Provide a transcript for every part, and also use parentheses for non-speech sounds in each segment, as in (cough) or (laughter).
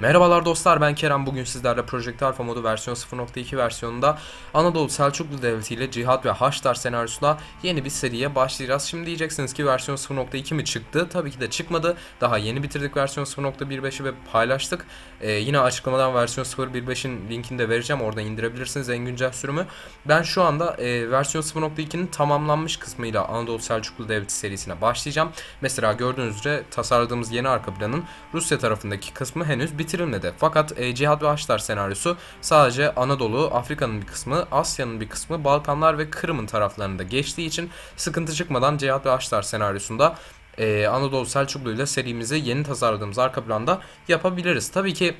Merhabalar dostlar ben Kerem bugün sizlerle Project Alpha modu versiyon 0.2 versiyonunda Anadolu Selçuklu Devleti ile Cihat ve Haçlar senaryosuna yeni bir seriye başlayacağız. Şimdi diyeceksiniz ki versiyon 0.2 mi çıktı? Tabii ki de çıkmadı. Daha yeni bitirdik versiyon 0.15'i ve paylaştık. Ee, yine açıklamadan versiyon 0.15'in linkini de vereceğim. Oradan indirebilirsiniz en güncel sürümü. Ben şu anda e, versiyon 0.2'nin tamamlanmış kısmıyla Anadolu Selçuklu Devleti serisine başlayacağım. Mesela gördüğünüz üzere tasarladığımız yeni arka planın Rusya tarafındaki kısmı henüz bitirilmedi. Fakat e, Cihat ve Haçlar senaryosu sadece Anadolu, Afrika'nın bir kısmı, Asya'nın bir kısmı, Balkanlar ve Kırım'ın taraflarında geçtiği için sıkıntı çıkmadan Cihat ve Haçlar senaryosunda e, Anadolu Selçuklu ile serimizi yeni tasarladığımız arka planda yapabiliriz. Tabii ki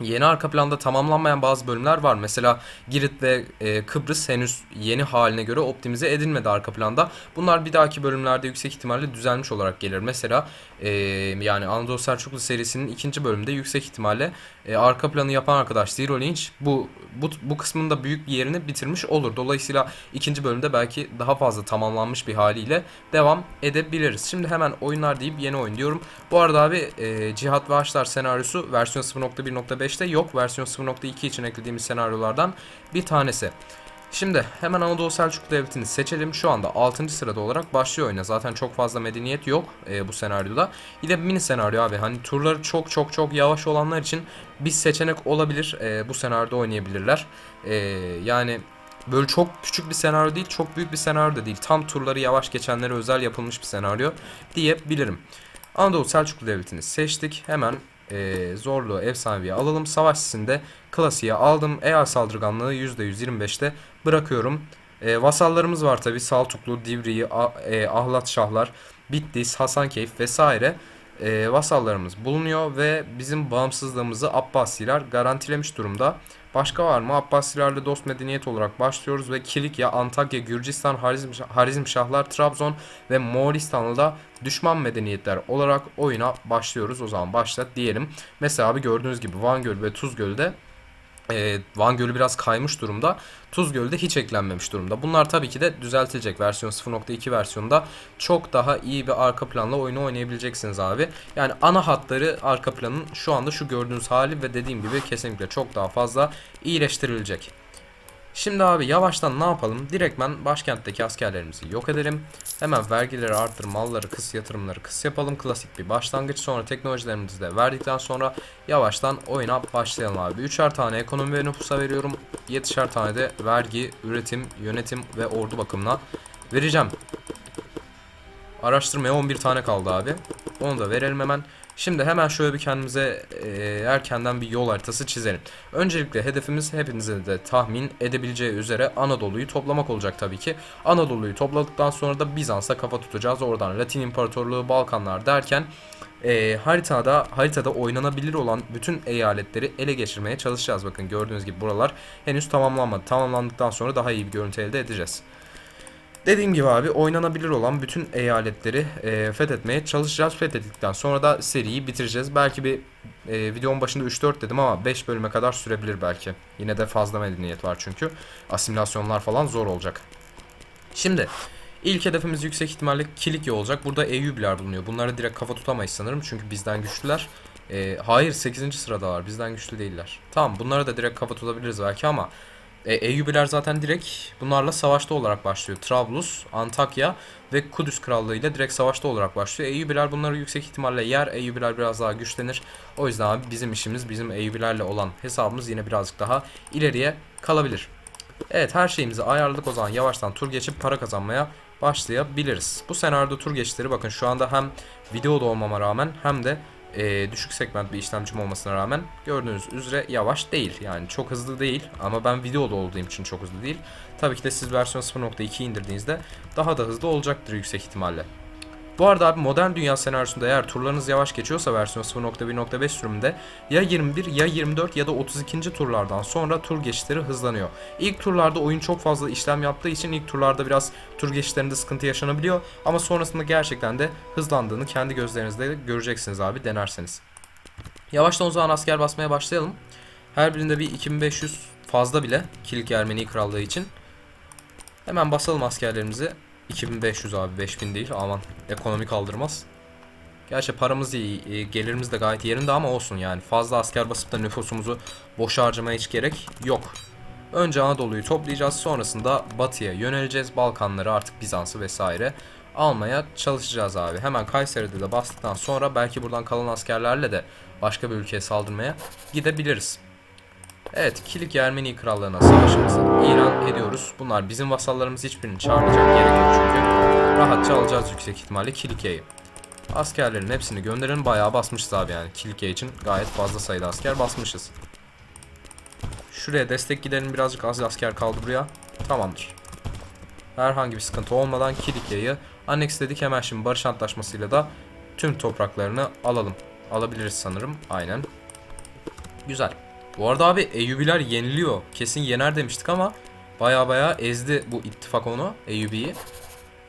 Yeni arka planda tamamlanmayan bazı bölümler var. Mesela Girit ve e, Kıbrıs henüz yeni haline göre optimize edilmedi arka planda. Bunlar bir dahaki bölümlerde yüksek ihtimalle düzelmiş olarak gelir. Mesela e, yani Anadolu Selçuklu serisinin ikinci bölümünde yüksek ihtimalle e, arka planı yapan arkadaş Zero Lynch bu, bu, bu kısmında büyük bir yerini bitirmiş olur. Dolayısıyla ikinci bölümde belki daha fazla tamamlanmış bir haliyle devam edebiliriz. Şimdi hemen oyunlar deyip yeni oyun diyorum. Bu arada abi e, Cihat ve Haçlar senaryosu versiyon 0.1.5'te yok. Versiyon 0.2 için eklediğimiz senaryolardan bir tanesi. Şimdi hemen Anadolu Selçuklu Devleti'ni seçelim. Şu anda 6. sırada olarak başlıyor oyuna. Zaten çok fazla medeniyet yok e, bu senaryoda. Yine mini senaryo abi. Hani turları çok çok çok yavaş olanlar için bir seçenek olabilir. E, bu senaryoda oynayabilirler. E, yani böyle çok küçük bir senaryo değil, çok büyük bir senaryo da değil. Tam turları yavaş geçenlere özel yapılmış bir senaryo diyebilirim. Anadolu Selçuklu Devleti'ni seçtik. Hemen e, zorluğu efsaneviye alalım. Savaş sisinde klasiğe aldım. Eğer saldırganlığı %125'te bırakıyorum. E, vasallarımız var tabi. Saltuklu, Divriği, e, Ahlat Şahlar, Bitlis, Hasankeyf vesaire e, vasallarımız bulunuyor ve bizim bağımsızlığımızı Abbasiler garantilemiş durumda. Başka var mı? Abbasilerle dost medeniyet olarak başlıyoruz ve Kilikya, Antakya, Gürcistan, Harizm, Harizmşahlar, Trabzon ve Moğolistan'la da düşman medeniyetler olarak oyuna başlıyoruz. O zaman başlat diyelim. Mesela abi gördüğünüz gibi Van Gölü ve Tuz Gölü'de e, Van Gölü biraz kaymış durumda. Tuz Gölü de hiç eklenmemiş durumda. Bunlar tabii ki de düzeltilecek. Versiyon 0.2 versiyonunda çok daha iyi bir arka planla oyunu oynayabileceksiniz abi. Yani ana hatları arka planın şu anda şu gördüğünüz hali ve dediğim gibi kesinlikle çok daha fazla iyileştirilecek. Şimdi abi yavaştan ne yapalım? Direktmen başkentteki askerlerimizi yok edelim. Hemen vergileri arttır, malları kıs, yatırımları kıs yapalım. Klasik bir başlangıç. Sonra teknolojilerimizi de verdikten sonra yavaştan oyuna başlayalım abi. Üçer tane ekonomi ve nüfusa veriyorum. Yetişer tane de vergi, üretim, yönetim ve ordu bakımına vereceğim. Araştırmaya 11 tane kaldı abi. Onu da verelim hemen. Şimdi hemen şöyle bir kendimize e, erkenden bir yol haritası çizelim. Öncelikle hedefimiz hepinizin de tahmin edebileceği üzere Anadolu'yu toplamak olacak tabii ki. Anadolu'yu topladıktan sonra da Bizans'a kafa tutacağız. Oradan Latin İmparatorluğu, Balkanlar derken e, haritada haritada oynanabilir olan bütün eyaletleri ele geçirmeye çalışacağız. Bakın gördüğünüz gibi buralar henüz tamamlanmadı. Tamamlandıktan sonra daha iyi bir görüntü elde edeceğiz. Dediğim gibi abi oynanabilir olan bütün eyaletleri e, fethetmeye çalışacağız. Fethettikten sonra da seriyi bitireceğiz. Belki bir e, videonun başında 3-4 dedim ama 5 bölüme kadar sürebilir belki. Yine de fazla medeniyet var çünkü. Asimilasyonlar falan zor olacak. Şimdi ilk hedefimiz yüksek ihtimalle Kilikya olacak. Burada Eyyubiler bulunuyor. Bunları direkt kafa tutamayız sanırım çünkü bizden güçlüler. E, hayır 8. sıradalar. Bizden güçlü değiller. Tamam bunları da direkt kafa tutabiliriz belki ama e, Eyyubiler zaten direkt bunlarla savaşta olarak başlıyor. Trablus, Antakya ve Kudüs Krallığı ile direkt savaşta olarak başlıyor. Eyyubiler bunları yüksek ihtimalle yer. Eyyubiler biraz daha güçlenir. O yüzden abi bizim işimiz bizim Eyyubilerle olan hesabımız yine birazcık daha ileriye kalabilir. Evet her şeyimizi ayarladık o zaman yavaştan tur geçip para kazanmaya başlayabiliriz. Bu senaryoda tur geçişleri bakın şu anda hem videoda olmama rağmen hem de e, düşük segment bir işlemcim olmasına rağmen gördüğünüz üzere yavaş değil. Yani çok hızlı değil ama ben videoda olduğum için çok hızlı değil. Tabii ki de siz versiyon 0.2 indirdiğinizde daha da hızlı olacaktır yüksek ihtimalle. Bu arada abi modern dünya senaryosunda eğer turlarınız yavaş geçiyorsa versiyon 0.1.5 sürümünde ya 21 ya 24 ya da 32. turlardan sonra tur geçişleri hızlanıyor. İlk turlarda oyun çok fazla işlem yaptığı için ilk turlarda biraz tur geçişlerinde sıkıntı yaşanabiliyor ama sonrasında gerçekten de hızlandığını kendi gözlerinizle göreceksiniz abi denerseniz. Yavaştan o zaman asker basmaya başlayalım. Her birinde bir 2500 fazla bile Kilik Ermeni Krallığı için. Hemen basalım askerlerimizi. 2500 abi 5000 değil aman ekonomi kaldırmaz. Gerçi paramız iyi, e, gelirimiz de gayet yerinde ama olsun yani. Fazla asker basıp da nüfusumuzu boş harcamaya hiç gerek yok. Önce Anadolu'yu toplayacağız. Sonrasında batıya yöneleceğiz. Balkanları artık Bizans'ı vesaire almaya çalışacağız abi. Hemen Kayseri'de de bastıktan sonra belki buradan kalan askerlerle de başka bir ülkeye saldırmaya gidebiliriz. Evet, Kilikya Ermeni Krallığı'na savaşımızı ilan ediyoruz. Bunlar bizim vasallarımız hiçbirini çağıracak gerek yok çünkü rahatça alacağız yüksek ihtimalle Kilikya'yı. Askerlerin hepsini gönderin bayağı basmışız abi yani Kilikya için gayet fazla sayıda asker basmışız. Şuraya destek gidelim birazcık az asker kaldı buraya. Tamamdır. Herhangi bir sıkıntı olmadan Kilikya'yı anneksledik hemen şimdi barış antlaşmasıyla da tüm topraklarını alalım. Alabiliriz sanırım. Aynen. Güzel. Bu arada abi Eyyubiler yeniliyor. Kesin yener demiştik ama baya baya ezdi bu ittifak onu Eyyubi'yi.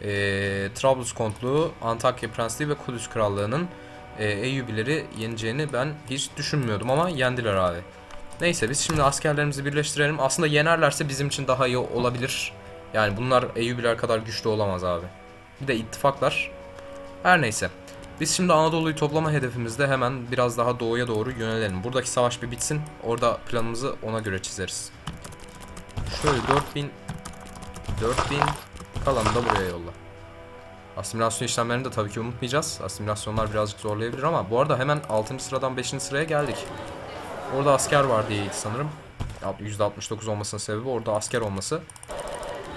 Ee, Trabluskontluğu, Antakya Prensliği ve Kudüs Krallığı'nın e, Eyyubileri yeneceğini ben hiç düşünmüyordum ama yendiler abi. Neyse biz şimdi askerlerimizi birleştirelim. Aslında yenerlerse bizim için daha iyi olabilir. Yani bunlar Eyyubiler kadar güçlü olamaz abi. Bir de ittifaklar. Her neyse. Biz şimdi Anadolu'yu toplama hedefimizde hemen biraz daha doğuya doğru yönelelim. Buradaki savaş bir bitsin. Orada planımızı ona göre çizeriz. Şöyle 4000 4000 kalanı da buraya yolla. Asimilasyon işlemlerini de tabii ki unutmayacağız. Asimilasyonlar birazcık zorlayabilir ama bu arada hemen 6. sıradan 5. sıraya geldik. Orada asker var diyeydi sanırım. Ya, %69 olmasının sebebi orada asker olması.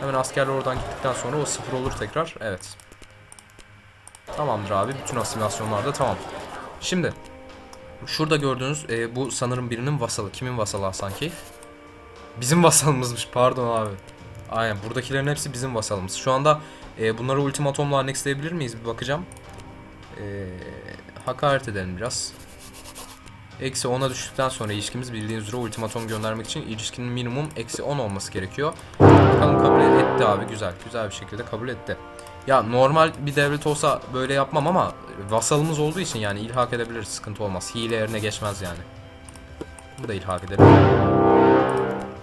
Hemen askerler oradan gittikten sonra o sıfır olur tekrar. Evet. Tamamdır abi. Bütün asimilasyonlar da tamam. Şimdi şurada gördüğünüz e, bu sanırım birinin vasalı. Kimin vasalı sanki? Bizim (laughs) vasalımızmış. Pardon abi. Aynen. Buradakilerin hepsi bizim vasalımız. Şu anda e, bunları ultimatomla annexleyebilir miyiz? Bir bakacağım. E, hakaret edelim biraz. Eksi 10'a düştükten sonra ilişkimiz bildiğiniz üzere ultimatom göndermek için ilişkinin minimum eksi 10 olması gerekiyor. Bakalım kabul etti abi güzel. Güzel bir şekilde kabul etti. Ya normal bir devlet olsa böyle yapmam ama vasalımız olduğu için yani ilhak edebiliriz sıkıntı olmaz. Hile yerine geçmez yani. Bunu da ilhak edelim.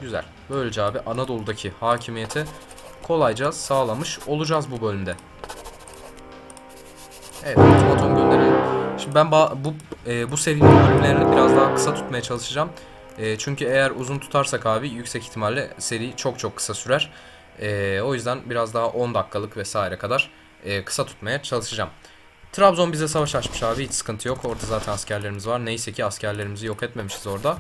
Güzel. Böylece abi Anadolu'daki hakimiyeti kolayca sağlamış olacağız bu bölümde. Evet, ultimatom gönderelim. Şimdi ben bu e, bu serinin bölümlerini biraz daha kısa tutmaya çalışacağım. E, çünkü eğer uzun tutarsak abi yüksek ihtimalle seri çok çok kısa sürer. E, o yüzden biraz daha 10 dakikalık vesaire kadar e, kısa tutmaya çalışacağım. Trabzon bize savaş açmış abi hiç sıkıntı yok. Orada zaten askerlerimiz var. Neyse ki askerlerimizi yok etmemişiz orada.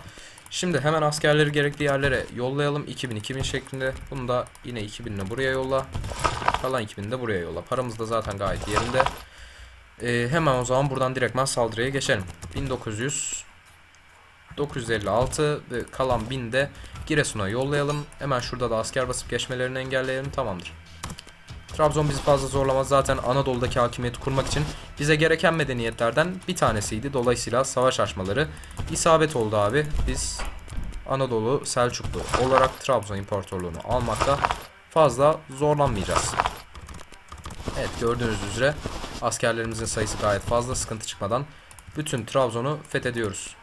Şimdi hemen askerleri gerekli yerlere yollayalım. 2000-2000 şeklinde. Bunu da yine 2000'le buraya yolla. Kalan 2000'i de buraya yolla. Paramız da zaten gayet yerinde. Ee, hemen o zaman buradan direktmen saldırıya geçelim. 1900 956 ve kalan 1000 de Giresun'a yollayalım. Hemen şurada da asker basıp geçmelerini engelleyelim. Tamamdır. Trabzon bizi fazla zorlamaz. Zaten Anadolu'daki hakimiyeti kurmak için bize gereken medeniyetlerden bir tanesiydi. Dolayısıyla savaş açmaları isabet oldu abi. Biz Anadolu Selçuklu olarak Trabzon İmparatorluğunu almakta fazla zorlanmayacağız. Evet gördüğünüz üzere askerlerimizin sayısı gayet fazla sıkıntı çıkmadan bütün Trabzon'u fethediyoruz.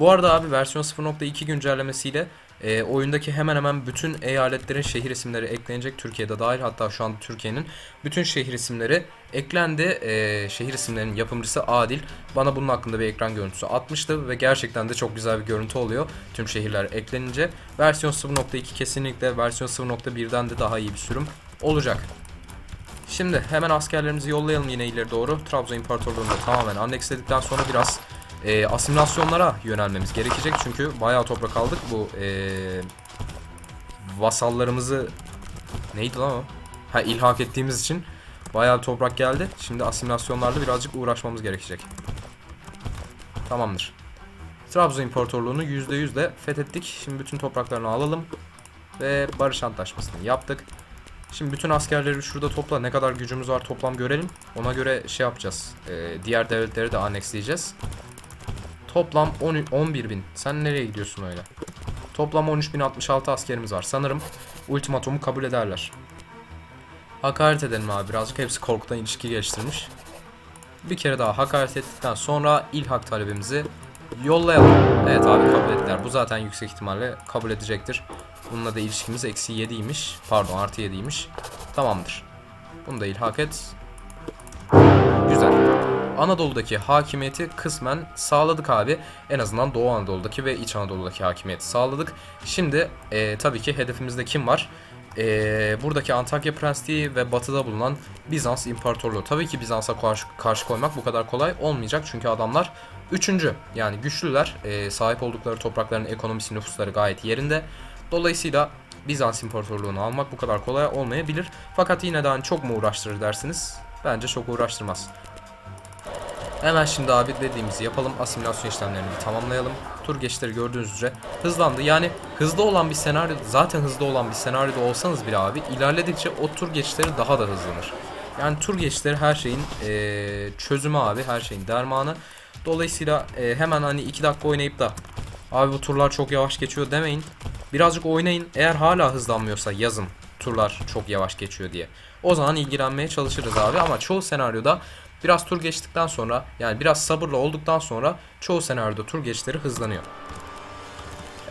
Bu arada abi versiyon 0.2 güncellemesiyle e, oyundaki hemen hemen bütün eyaletlerin şehir isimleri eklenecek Türkiye'de dahil hatta şu anda Türkiye'nin bütün şehir isimleri eklendi. E, şehir isimlerinin yapımcısı Adil bana bunun hakkında bir ekran görüntüsü atmıştı ve gerçekten de çok güzel bir görüntü oluyor tüm şehirler eklenince. Versiyon 0.2 kesinlikle versiyon 0.1'den de daha iyi bir sürüm olacak. Şimdi hemen askerlerimizi yollayalım yine ileri doğru. Trabzon İmparatorluğu'nu tamamen anneksledikten sonra biraz e, asimilasyonlara yönelmemiz gerekecek. Çünkü bayağı toprak aldık. Bu e, vasallarımızı neydi lan o? Ha ilhak ettiğimiz için bayağı toprak geldi. Şimdi asimilasyonlarla birazcık uğraşmamız gerekecek. Tamamdır. Trabzon İmparatorluğu'nu %100 de fethettik. Şimdi bütün topraklarını alalım. Ve barış antlaşmasını yaptık. Şimdi bütün askerleri şurada topla. Ne kadar gücümüz var toplam görelim. Ona göre şey yapacağız. Ee, diğer devletleri de annexleyeceğiz. Toplam 10, 11 bin. Sen nereye gidiyorsun öyle? Toplam 13.066 askerimiz var. Sanırım ultimatomu kabul ederler. Hakaret edelim abi birazcık. Hepsi korkudan ilişki geliştirmiş. Bir kere daha hakaret ettikten sonra ilhak talebimizi yollayalım. Evet abi kabul ettiler. Bu zaten yüksek ihtimalle kabul edecektir. Bununla da ilişkimiz eksi 7'ymiş. Pardon artı 7'ymiş. Tamamdır. Bunu da ilhak et. Anadolu'daki hakimiyeti kısmen sağladık abi. En azından Doğu Anadolu'daki ve İç Anadolu'daki hakimiyeti sağladık. Şimdi e, tabii ki hedefimizde kim var? E, buradaki Antakya Prensliği ve batıda bulunan Bizans İmparatorluğu. Tabii ki Bizans'a karşı, karşı koymak bu kadar kolay olmayacak. Çünkü adamlar üçüncü yani güçlüler. E, sahip oldukları toprakların ekonomisi nüfusları gayet yerinde. Dolayısıyla Bizans İmparatorluğunu almak bu kadar kolay olmayabilir. Fakat yine de hani çok mu uğraştırır dersiniz? Bence çok uğraştırmaz. Hemen şimdi abi dediğimizi yapalım. Asimilasyon işlemlerini tamamlayalım. Tur geçişleri gördüğünüz üzere hızlandı. Yani hızlı olan bir senaryo zaten hızlı olan bir senaryoda olsanız bile abi ilerledikçe o tur geçişleri daha da hızlanır. Yani tur geçişleri her şeyin eee, çözümü abi. Her şeyin dermanı. Dolayısıyla eee, hemen hani 2 dakika oynayıp da abi bu turlar çok yavaş geçiyor demeyin. Birazcık oynayın. Eğer hala hızlanmıyorsa yazın turlar çok yavaş geçiyor diye. O zaman ilgilenmeye çalışırız abi ama çoğu senaryoda biraz tur geçtikten sonra yani biraz sabırlı olduktan sonra çoğu senaryoda tur geçişleri hızlanıyor.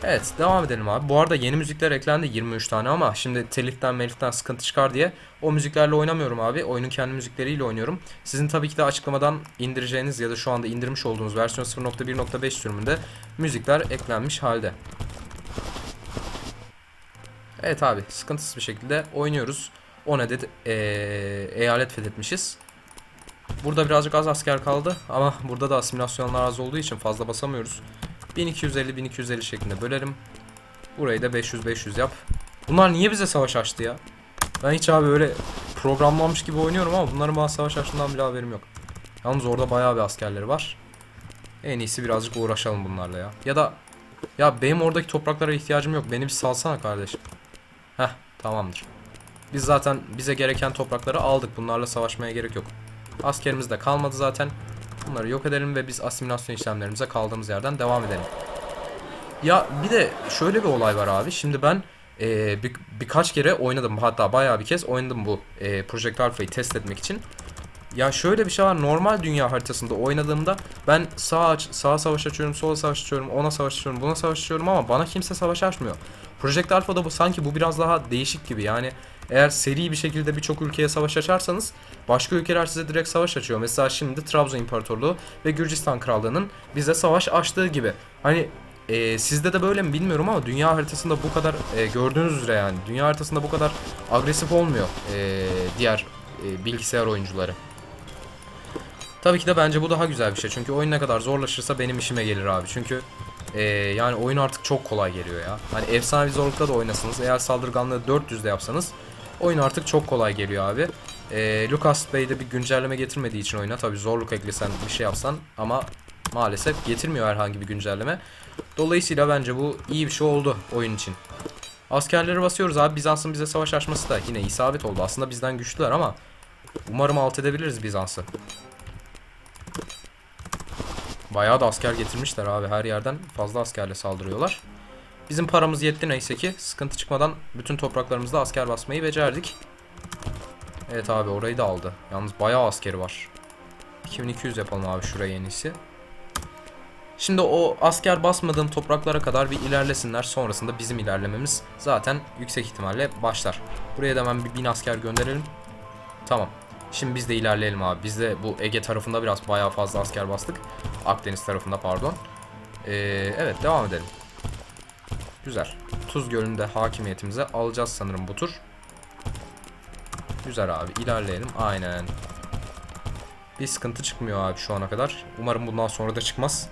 Evet devam edelim abi. Bu arada yeni müzikler eklendi 23 tane ama şimdi teliften meliften sıkıntı çıkar diye o müziklerle oynamıyorum abi. Oyunun kendi müzikleriyle oynuyorum. Sizin tabii ki de açıklamadan indireceğiniz ya da şu anda indirmiş olduğunuz versiyon 0.1.5 sürümünde müzikler eklenmiş halde. Evet abi sıkıntısız bir şekilde oynuyoruz. 10 adet eee, eyalet fethetmişiz. Burada birazcık az asker kaldı ama burada da asimilasyonlar az olduğu için fazla basamıyoruz. 1250-1250 şeklinde bölerim. Burayı da 500-500 yap. Bunlar niye bize savaş açtı ya? Ben hiç abi öyle programlanmış gibi oynuyorum ama bunların bana savaş açtığından bile haberim yok. Yalnız orada bayağı bir askerleri var. En iyisi birazcık uğraşalım bunlarla ya. Ya da ya benim oradaki topraklara ihtiyacım yok. Beni bir salsana kardeşim. Heh tamamdır. Biz zaten bize gereken toprakları aldık. Bunlarla savaşmaya gerek yok. Askerimiz de kalmadı zaten. Bunları yok edelim ve biz asimilasyon işlemlerimize kaldığımız yerden devam edelim. Ya bir de şöyle bir olay var abi. Şimdi ben eee, bir, birkaç kere oynadım. Hatta bayağı bir kez oynadım bu eee Project Alpha'yı test etmek için. Ya şöyle bir şey var. Normal dünya haritasında oynadığımda ben sağ aç, sağa savaş açıyorum, sola savaş açıyorum, ona savaş açıyorum, buna savaş açıyorum ama bana kimse savaş açmıyor. Project Alpha'da bu sanki bu biraz daha değişik gibi. Yani eğer seri bir şekilde birçok ülkeye savaş açarsanız başka ülkeler size direkt savaş açıyor. Mesela şimdi Trabzon İmparatorluğu ve Gürcistan Krallığı'nın bize savaş açtığı gibi. Hani e, sizde de böyle mi bilmiyorum ama dünya haritasında bu kadar e, gördüğünüz üzere yani dünya haritasında bu kadar agresif olmuyor e, diğer e, bilgisayar oyuncuları. Tabii ki de bence bu daha güzel bir şey. Çünkü oyun ne kadar zorlaşırsa benim işime gelir abi. Çünkü ee, yani oyun artık çok kolay geliyor ya. Hani efsanevi zorlukta da oynasınız. Eğer saldırganlığı 400'de yapsanız oyun artık çok kolay geliyor abi. Ee, Lucas Bey de bir güncelleme getirmediği için oyuna tabii zorluk eklesen bir şey yapsan ama maalesef getirmiyor herhangi bir güncelleme. Dolayısıyla bence bu iyi bir şey oldu oyun için. Askerleri basıyoruz abi. Bizans'ın bize savaş açması da yine isabet oldu. Aslında bizden güçlüler ama umarım alt edebiliriz Bizans'ı. Bayağı da asker getirmişler abi her yerden fazla askerle saldırıyorlar. Bizim paramız yetti neyse ki sıkıntı çıkmadan bütün topraklarımızda asker basmayı becerdik. Evet abi orayı da aldı. Yalnız bayağı askeri var. 2200 yapalım abi şuraya en. Şimdi o asker basmadığım topraklara kadar bir ilerlesinler. Sonrasında bizim ilerlememiz zaten yüksek ihtimalle başlar. Buraya da hemen bir bin asker gönderelim. Tamam. Şimdi biz de ilerleyelim abi. Biz de bu Ege tarafında biraz bayağı fazla asker bastık. Akdeniz tarafında pardon. Ee, evet devam edelim. Güzel. Tuz Gölü'nde hakimiyetimize alacağız sanırım bu tur. Güzel abi ilerleyelim. Aynen. Bir sıkıntı çıkmıyor abi şu ana kadar. Umarım bundan sonra da çıkmaz.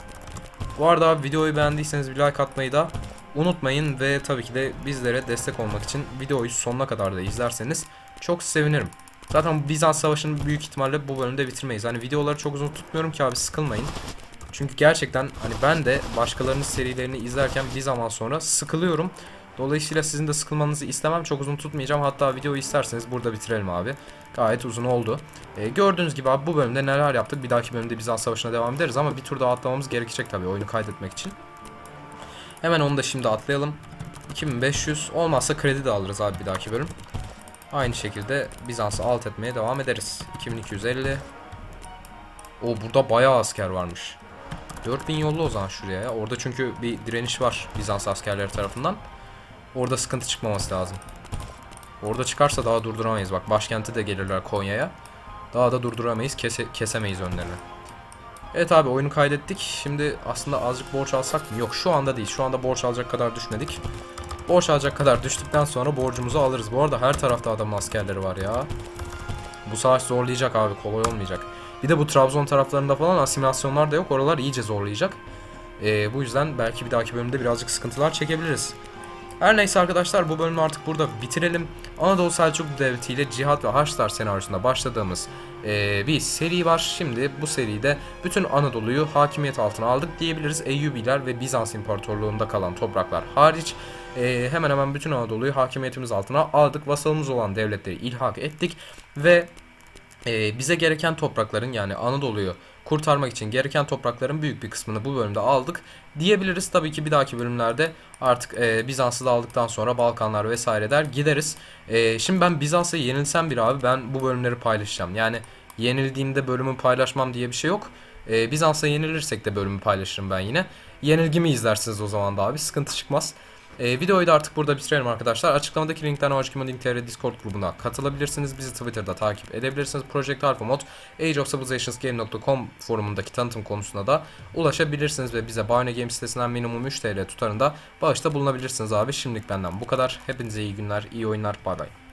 Bu arada abi videoyu beğendiyseniz bir like atmayı da unutmayın ve tabii ki de bizlere destek olmak için videoyu sonuna kadar da izlerseniz çok sevinirim. Zaten Bizans Savaşı'nı büyük ihtimalle bu bölümde bitirmeyiz. Hani videoları çok uzun tutmuyorum ki abi sıkılmayın. Çünkü gerçekten hani ben de başkalarının serilerini izlerken bir zaman sonra sıkılıyorum. Dolayısıyla sizin de sıkılmanızı istemem. Çok uzun tutmayacağım. Hatta videoyu isterseniz burada bitirelim abi. Gayet uzun oldu. Ee, gördüğünüz gibi abi bu bölümde neler yaptık. Bir dahaki bölümde Bizans Savaşı'na devam ederiz ama bir tur daha atlamamız gerekecek tabii oyunu kaydetmek için. Hemen onu da şimdi atlayalım. 2500 olmazsa kredi de alırız abi bir dahaki bölüm. Aynı şekilde Bizans'ı alt etmeye devam ederiz. 2250. O burada bayağı asker varmış. 4000 yollu o zaman şuraya ya. Orada çünkü bir direniş var Bizans askerleri tarafından. Orada sıkıntı çıkmaması lazım. Orada çıkarsa daha durduramayız. Bak başkenti de gelirler Konya'ya. Daha da durduramayız. Kese, kesemeyiz önlerini. Evet abi oyunu kaydettik. Şimdi aslında azıcık borç alsak mı? Yok şu anda değil. Şu anda borç alacak kadar düşmedik. Borç alacak kadar düştükten sonra borcumuzu alırız. Bu arada her tarafta adamın askerleri var ya. Bu savaş zorlayacak abi kolay olmayacak. Bir de bu Trabzon taraflarında falan asimilasyonlar da yok. Oralar iyice zorlayacak. Ee, bu yüzden belki bir dahaki bölümde birazcık sıkıntılar çekebiliriz. Her neyse arkadaşlar bu bölümü artık burada bitirelim. Anadolu Selçuklu Devleti ile Cihat ve Haçlar senaryosunda başladığımız ee, bir seri var. Şimdi bu seride bütün Anadolu'yu hakimiyet altına aldık diyebiliriz. Eyyubiler ve Bizans İmparatorluğu'nda kalan topraklar hariç ee, hemen hemen bütün Anadolu'yu hakimiyetimiz altına aldık. Vasalımız olan devletleri ilhak ettik ve ee, bize gereken toprakların yani Anadolu'yu kurtarmak için gereken toprakların büyük bir kısmını bu bölümde aldık diyebiliriz. Tabii ki bir dahaki bölümlerde artık e, Bizans'ı da aldıktan sonra Balkanlar vesaire der gideriz. E, şimdi ben Bizans'a yenilsem bir abi ben bu bölümleri paylaşacağım. Yani yenildiğimde bölümü paylaşmam diye bir şey yok. E, Bizans'a yenilirsek de bölümü paylaşırım ben yine. Yenilgimi izlersiniz o zaman da abi sıkıntı çıkmaz. E, videoyu da artık burada bitirelim arkadaşlar. Açıklamadaki linkten Hojkimoding.tr Discord grubuna katılabilirsiniz. Bizi Twitter'da takip edebilirsiniz. Project Alpha Mod, ageofcivilizationsgame.com forumundaki tanıtım konusuna da ulaşabilirsiniz ve bize Bahane Game sitesinden minimum 3 TL tutarında bağışta bulunabilirsiniz abi. Şimdilik benden bu kadar. Hepinize iyi günler, iyi oyunlar. Bay bay.